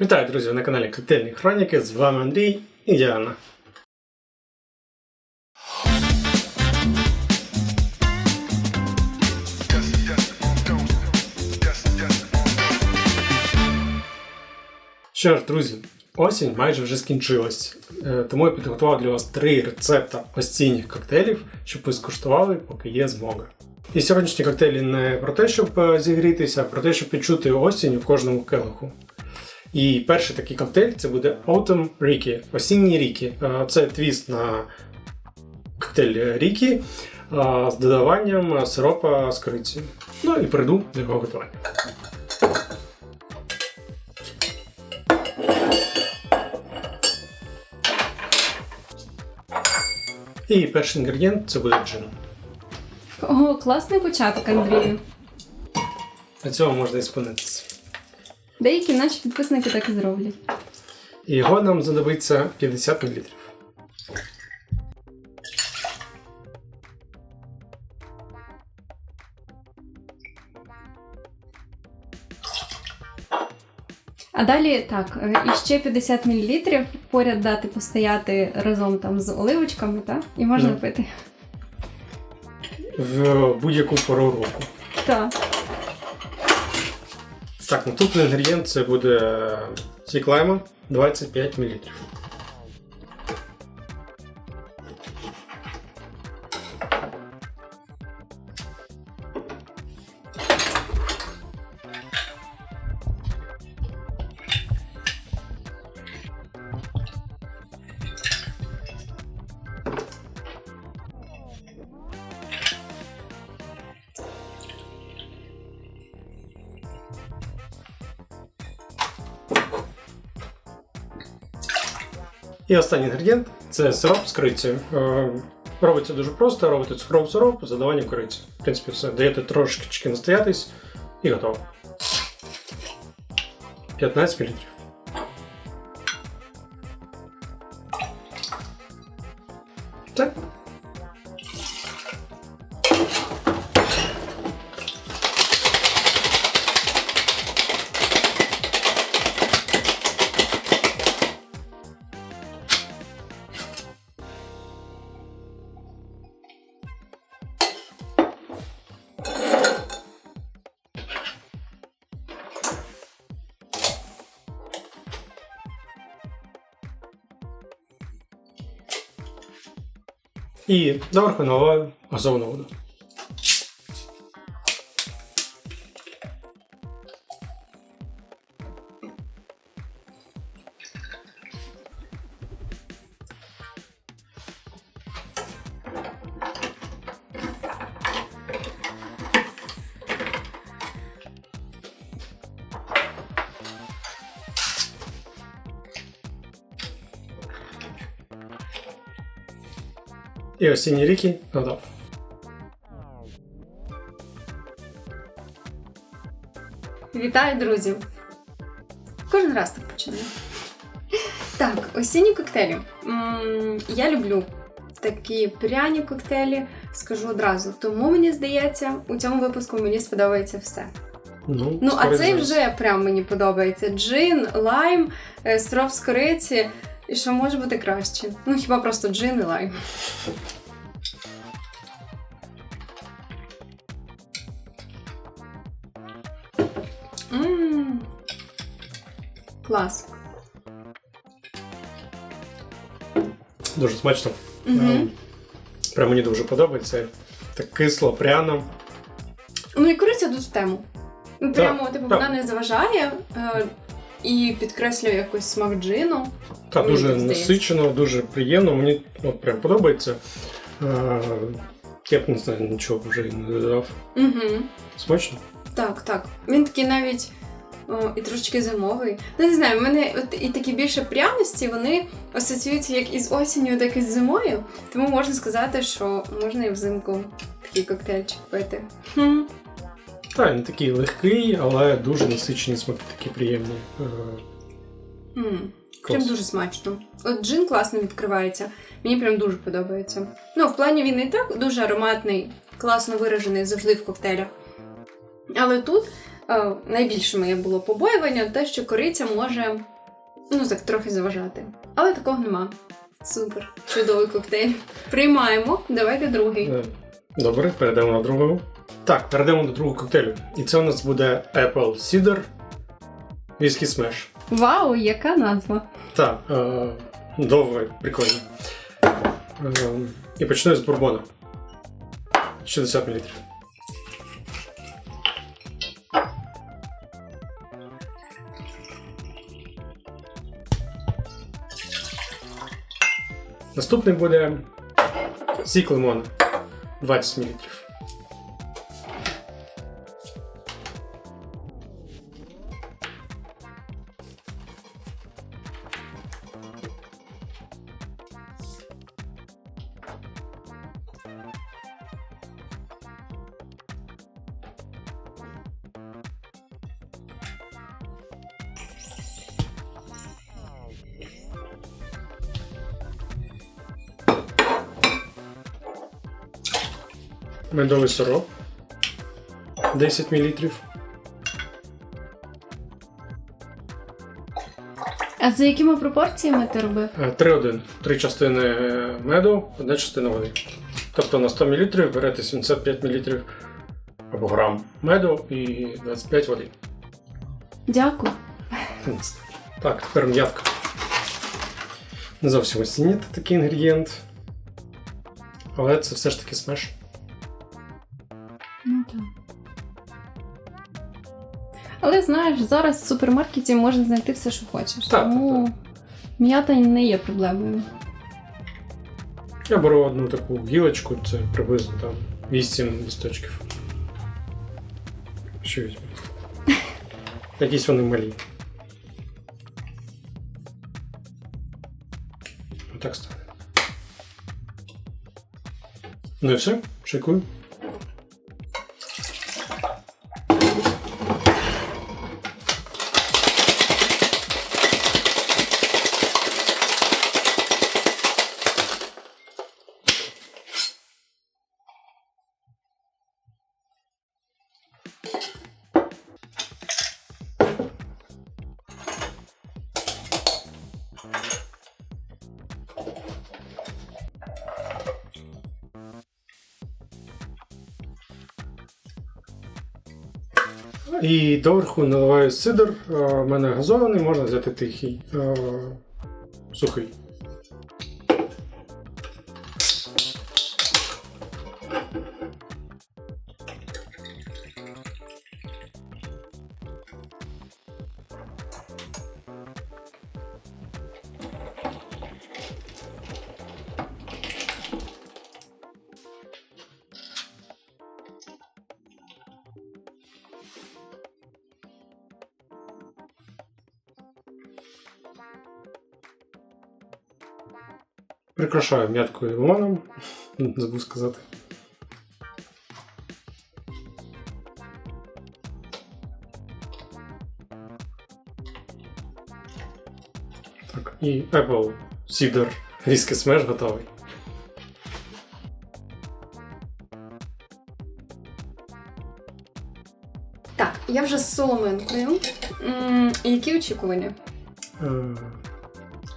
Вітаю, друзі, на каналі Коктейльні Хроніки. З вами Андрій і Діана. Що ж, друзі, осінь майже вже скінчилась. Е, Тому я підготував для вас три рецепта осінніх коктейлів, щоб ви скуштували, поки є змога. І сьогоднішні коктейлі не про те, щоб е, зігрітися, а про те, щоб відчути осінь у кожному келиху. І перший такий коктейль це буде Autumn Ricky, осінні ріки. Е, Це твіст на коктейль Рікі е, з додаванням сиропа з корицею. Ну і перейду до його готування. І перший інгредієнт це буде джин. О, класний початок, Андрію. На цьому можна і спинитися. Деякі наші підписники так і зроблять. І його нам знадобиться 50 мл. А далі так, і ще 50 мл поряд дати постояти разом там з оливочками, так? І можна Ну. пити. в будь-яку пору року. Так. Так, наступний інгредієнт це буде сік лайма 25 мл. І останній інгредієнт це сироп з корицею. Е, Робиться дуже просто, робите цукровий сироп з додаванням кориці. В принципі, все. Даєте трошечки настоятись і готово. 15 мл. І доверху наливаю газовану. І осінні ріки готов. Вітаю, друзі! Кожен раз так починаю. Так, осінні коктейлі. Я люблю такі пряні коктейлі, скажу одразу. Тому мені здається, у цьому випуску мені сподобається все. Ну, Ну, а цей вже прям мені подобається. Джин, лайм, е, сироп з кориці. І що може бути краще? Ну, хіба просто джин і лайм. Клас. дуже смачно. Угу. Ем, Прям мені дуже подобається. Так кисло, пряно. Ну і кориця тут в тему. Ну, Прямо, типу, так. вона не заважає е, і підкреслює якось смак джину. Та Мені дуже здається. насичено, дуже приємно. Мені от, прям подобається. Е, Я б не знаю, нічого вже і не додав. Угу. Смачно? Так, так. Він такий навіть о, і трошечки зимовий. Ну, не знаю, в мене от і такі більше пряності, вони асоціюються як із осінню, так і з зимою. Тому можна сказати, що можна і взимку такий коктейльчик пити. Хм. Так, він такий легкий, але дуже насичені смаки, такі приємні. Е, М. клас. Прям дуже смачно. От джин класно відкривається. Мені прям дуже подобається. Ну, в плані він і так дуже ароматний, класно виражений завжди в коктейлях. Але тут е, найбільше моє було побоювання, те, що кориця може ну так трохи заважати. Але такого нема. Супер, чудовий коктейль. Приймаємо. Давайте другий. Е, Добре, перейдемо на другого. Так, перейдемо до другого коктейлю. І це у нас буде Apple Cider Whisky Smash. Вау, яка назва! Так, е, довго, прикольно. Е, і почну з бурбона. 60 мл. Наступний буде сік лимона 20 мл. Медовий сироп 10 мл. А за якими пропорціями ти робив? 3-1. Три частини меду, одна частина води. Тобто на 100 мл берете 75 мл або грам меду і 25 води. Дякую. Так, тепер м'ятка. Не зовсім осінній такий інгредієнт. Але це все ж таки смеш. Але знаєш, зараз в супермаркеті можна знайти все, що хочеш. Так, тому м'ята не є проблемою. Я беру одну таку гілочку, це приблизно там 8 листочків. Що візьму? Якісь вони малі. Отак стане. Ну і все, шикую. І доверху наливаю сидр. Е, У мене газований, можна взяти тихий. е, Сухий. Прикрашаю м'яткою і лимоном. Забув сказати. Так, і Apple Cider Whisky Smash готовий. Так, я вже з соломинкою. М, Які очікування? Е,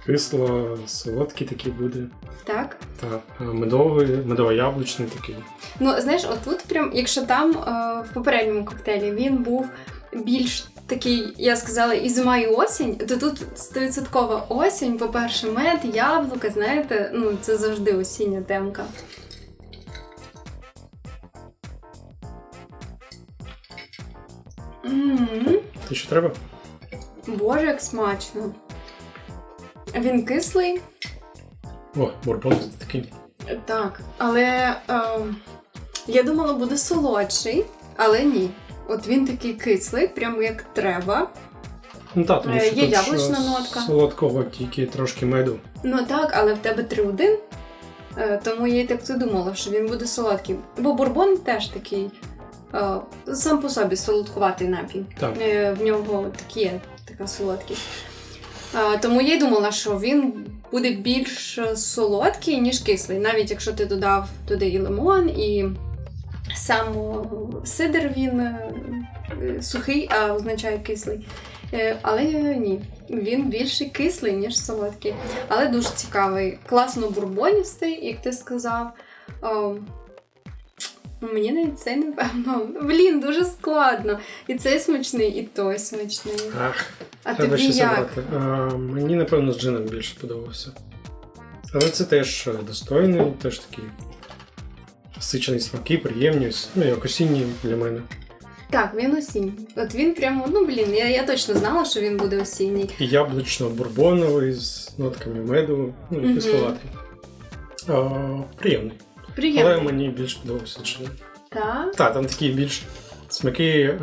Кисло, солодкий такий буде. Так. Так, медовий, медово-яблучний такий. Ну, знаєш, отут, прям, якщо там е, в попередньому коктейлі він був більш такий, я сказала, і зима, і осінь, то тут стовідсоткова осінь, по-перше, мед, яблука, знаєте, ну це завжди осіння темка. м Ти що треба? Боже, як смачно. Він кислий, О, бурбон такий. так, але е, я думала, буде солодший, але ні. От він такий кислий, прямо як треба. Ну так, тому Е, що є тут яблучна нотка. Солодкого тільки трошки меду. Ну так, але в тебе 3-1, е, тому я й так це думала, що він буде солодкий. Бо бурбон теж такий е, сам по собі солодкуватий напій. Так. Е, В нього так є така солодкість. Е, Тому я й думала, що він буде більш солодкий, ніж кислий. Навіть якщо ти додав туди і лимон, і сам о, сидр він е, е, сухий, а означає кислий. Е, Але ні, він більше кислий, ніж солодкий. Але дуже цікавий. Класно бурбоністий, як ти сказав. Ну, мені навіть це напевно. Блін, дуже складно. І цей смачний, і той смачний. Ах, А треба тобі як? А, мені, напевно, з джином більше сподобався. Але це теж е, достойний, теж такий насичений смаки, приємні, ну, як осінні для мене. Так, він осінній. От він прямо, ну блін, я, я точно знала, що він буде осінній. І яблучно-бурбоновий з нотками меду, ну, Мгм. кисловатий. А, приємний. Але мені більш подобався джин. Так. Так, там такі більш смаки е,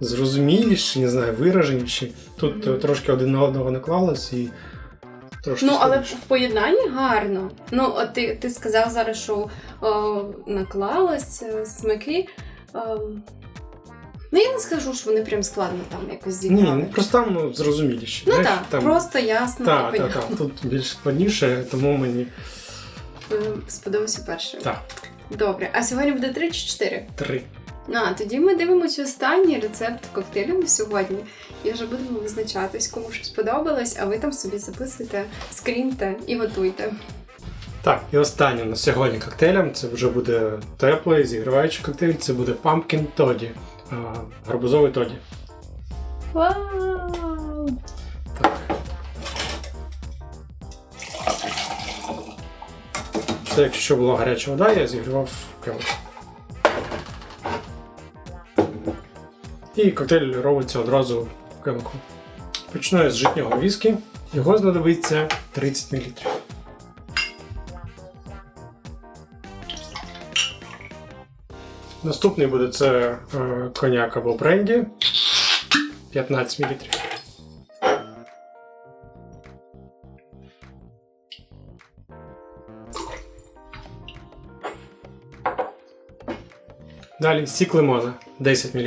зрозуміліші, не знаю, вираженіші. Тут е, трошки один на одного наклалось і трошки. Ну, але в поєднанні гарно. Ну, от ти, ти сказав зараз, що о, наклалось е, смаки. Ем, ну, я не скажу, що вони прям складно там якось Ні, зіграли. ну, просто там ну, зрозуміліші. Ну так, там... просто ясно. Так, так, так. Тут більш складніше, тому мені Сподобався перший. так, Добре. А сьогодні буде 3 чи 4? три. А, тоді ми дивимося останній рецепт коктейлю на сьогодні. І вже будемо визначатись, кому що сподобалось, а ви там собі записуйте, скріньте і готуйте. Так, і останнє на сьогодні коктейлем. Це вже буде теплий, зігріваючий коктейль. Це буде Pumpkin Toddy, а, гарбузовий тоді. Вау! Це якщо була гаряча вода, я зігрівав келих. І коктейль робиться одразу в келиху. Починаю з житнього віскі. Його знадобиться 30 мл. Наступний буде це е, коньяк або бренді 15 мл. Далі сік лимона 10 мл.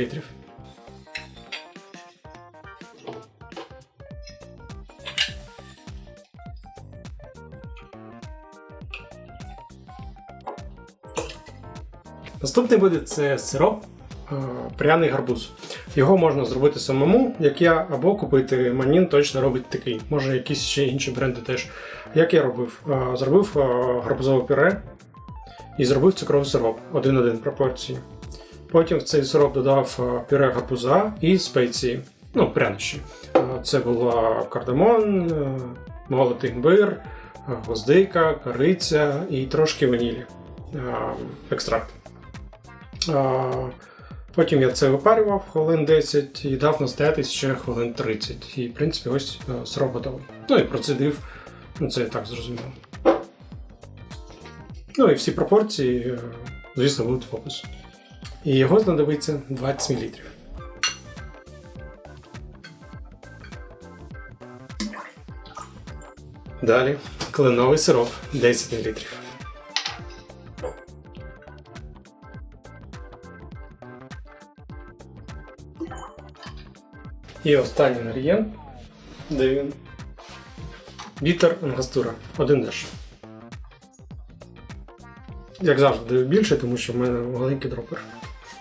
Наступний буде це сироп е, пряний гарбуз. Його можна зробити самому, як я, або купити. Манін точно робить такий. Може, якісь ще інші бренди теж. Як я робив? Е, Зробив е, гарбузове пюре і зробив цукровий сироп 1-1 пропорції. Потім в цей сироп додав е, пюре гарбуза і спеції, ну, прянощі. Е, Це була кардамон, е, молотий імбир, гвоздика, кориця і трошки ванілі. Екстракт. Потім я це випарював хвилин 10 і дав настоятись ще хвилин 30. І, в принципі, ось сироп готовий. Ну і процедив, ну це я так зрозуміло. Ну і всі пропорції, звісно, будуть в опису. І його знадобиться 20 мл. Далі кленовий сироп 10 мл. І останній інгредієнт, де він. Бітер ангастура. Один деш. Як завжди більше, тому що в мене маленький дропер.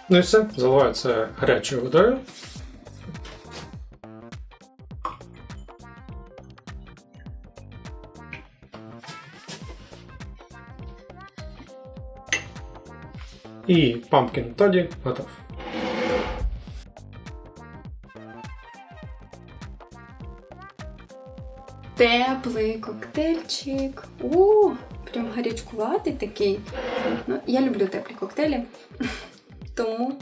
Ну і все, заливаю це гарячою водою. І pumpkin тоді готов. Теплий коктейльчик. У, прям гарячкуватий такий. Ну, я люблю теплі коктейлі. Тому.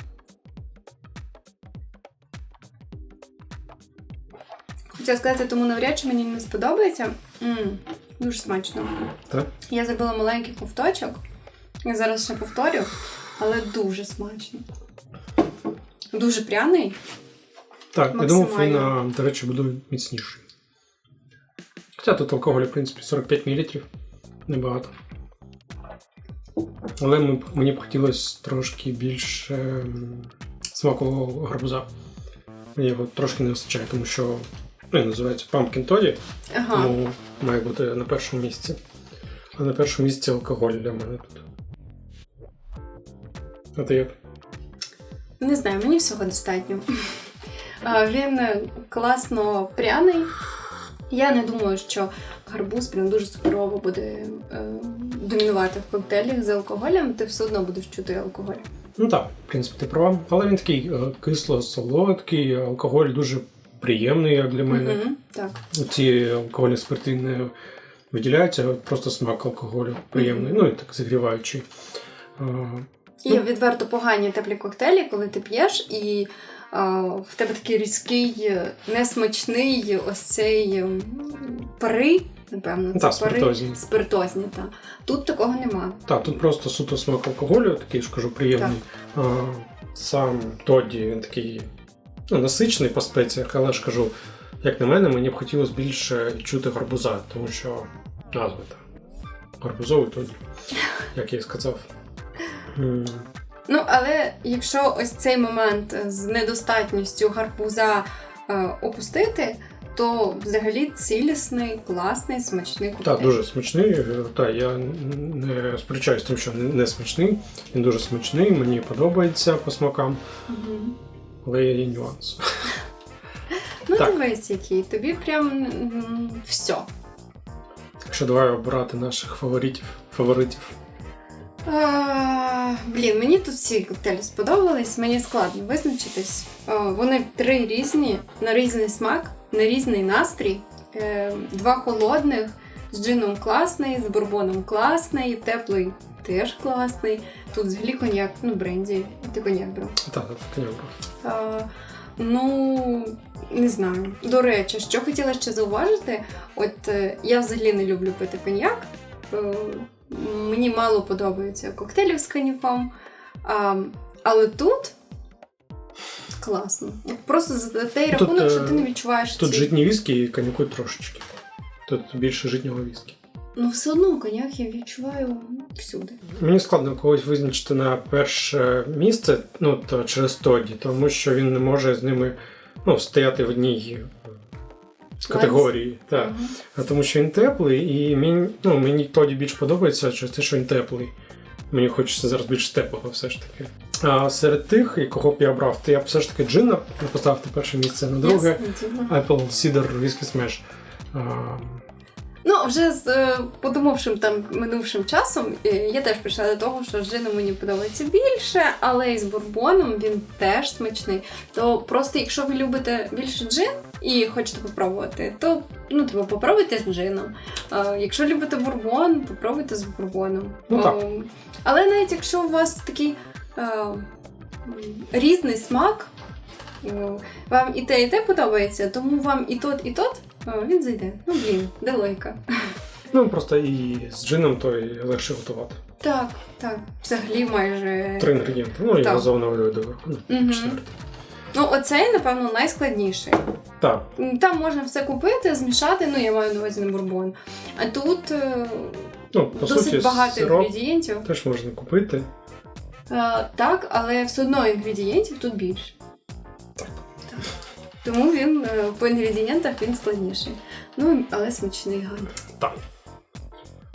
Хотіла сказати, тому навряд чи мені не сподобається. м дуже смачно. Так? Я зробила маленький ковточок. Я зараз ще повторю, але дуже смачно. Дуже пряний. Так, я думав, він, до речі, буде міцніший. Хоча тут алкоголю, в принципі, 45 мл. Небагато. Але мені б хотілося трошки більше ем, смакового гарбуза. Мені його трошки не вистачає, тому що ну, називається Pumpkin Toddy, Ага. тому має бути на першому місці. А на першому місці алкоголь для мене тут. А ти як? Не знаю, мені всього достатньо. Він класно пряний. Я не думаю, що гарбуз прям дуже суперово буде е, домінувати в коктейлях з алкоголем, ти все одно будеш чути алкоголь. Ну так, в принципі, ти права. Але він такий е, кисло-солодкий, алкоголь дуже приємний, як для мене. Мгм, Так. Ці алкогольні спирти не виділяються, просто смак алкоголю приємний, ну і так зігріваючий. Е, І відверто погані теплі коктейлі, коли ти п'єш, і а, в тебе такий різкий, е, несмачний ось цей пари, напевно, це пари спиртозні. спиртозні. Та. Тут такого нема. Так, тут просто суто смак алкоголю, такий ж кажу, приємний. А, сам Тодді він такий ну, насичений по спеціях, але ж кажу, як на мене, мені б хотілося більше чути гарбуза, тому що назва та гарбузовий Тодді, як я і сказав. Ну, але якщо ось цей момент з недостатністю гарбуза е, опустити, то взагалі цілісний, класний, смачний коктейль. Так, дуже смачний. Е, Та, я не сперечаюсь з тим, що не смачний. Він дуже смачний, мені подобається по смакам, Мгм. але є нюанс. Ну, Так. дивись, який. Тобі прям все. Якщо давай обирати наших фаворитів. фаворитів. А, блін, мені тут всі коктейлі сподобались, мені складно визначитись. А, вони три різні, на різний смак, на різний настрій. Е, два холодних, з джином класний, з бурбоном класний, теплий теж класний. Тут взагалі коньяк, ну бренді, ти коньяк брав. Так, так, так, А, ну, не знаю. До речі, що хотіла ще зауважити, от е, я взагалі не люблю пити коньяк. Е, мені мало подобається коктейлів з коньяком. Але тут класно. Просто за той Тут, рахунок, що е, ти не відчуваєш Тут ці... житні віскі і коньяку трошечки. Тут більше житнього віскі. Ну, все одно коньяк я відчуваю всюди. Мені складно когось визначити на перше місце, ну то через Тоді, тому що він не може з ними ну, стояти в одній категорії. Так. А тому що він теплий, і мені, ну, мені тоді більш подобається через те, що він теплий. Мені хочеться зараз більш теплого все ж таки. А серед тих, і кого б я брав, то я б все ж таки джина поставив на перше місце, на друге. Apple Cider Whisky Smash. А, Ну, вже з е, подумавшим там минувшим часом, е, я теж прийшла до того, що з джином мені подобається більше, але і з бурбоном він теж смачний. То просто якщо ви любите більше джин і хочете попробувати, то ну, типу, попробуйте з джином. А, якщо любите бурбон, попробуйте з бурбоном. Ну, так. О, але навіть якщо у вас такий е, різний смак, е, вам і те, і те подобається, тому вам і тот, і тот о, він зайде. Ну блін, де логіка? ну просто і з джином то і легше готувати. Так, так. Взагалі майже. Три інгредієнти. Ну і Так. газована олія доверху. Ну, Мгм. четвертий. Ну, оцей, напевно, найскладніший. Так, Там можна все купити, змішати, ну я маю на увазі на бурбон. А тут е, ну, по досить суті, багато сироп інгредієнтів. теж можна купити. Е, так, але все одно інгредієнтів тут більше. Так. Так. Тому він е, по інгредієнтах він складніший. Ну, але смачний гад. Так.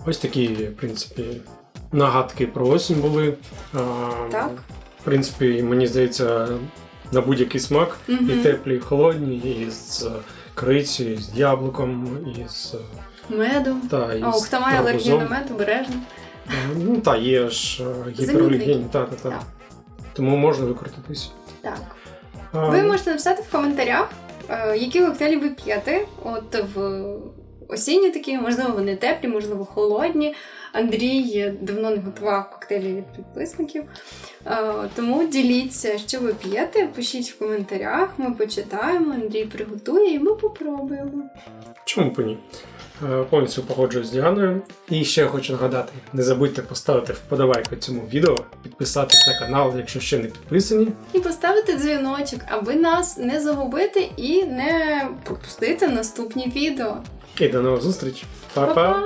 Ось такі, в принципі, нагадки про осінь були. А, Так. В принципі, мені здається, на будь-який смак. Мгм. І теплі, і холодні, і з корицею, і з яблуком, і з. Меду. Та, і О, з хто має алергію на мед, обережно. Ну та є ж е, гіпералергійні, та, та, та. Так. Тому можна викрутитись. Так. А, Ви можете написати в коментарях, е, які коктейлі ви п'єте. От в осінні такі, можливо, вони теплі, можливо, холодні. Андрій давно не готував коктейлі від підписників. Е, Тому діліться, що ви п'єте, пишіть в коментарях, ми почитаємо, Андрій приготує і ми попробуємо. Чому б ні? Е, Повністю погоджуюсь з Діаною. І ще хочу нагадати: не забудьте поставити вподобайку цьому відео, підписатись на канал, якщо ще не підписані. І поставити дзвіночок, аби нас не загубити і не пропустити наступні відео. І до нових зустріч. Па-па!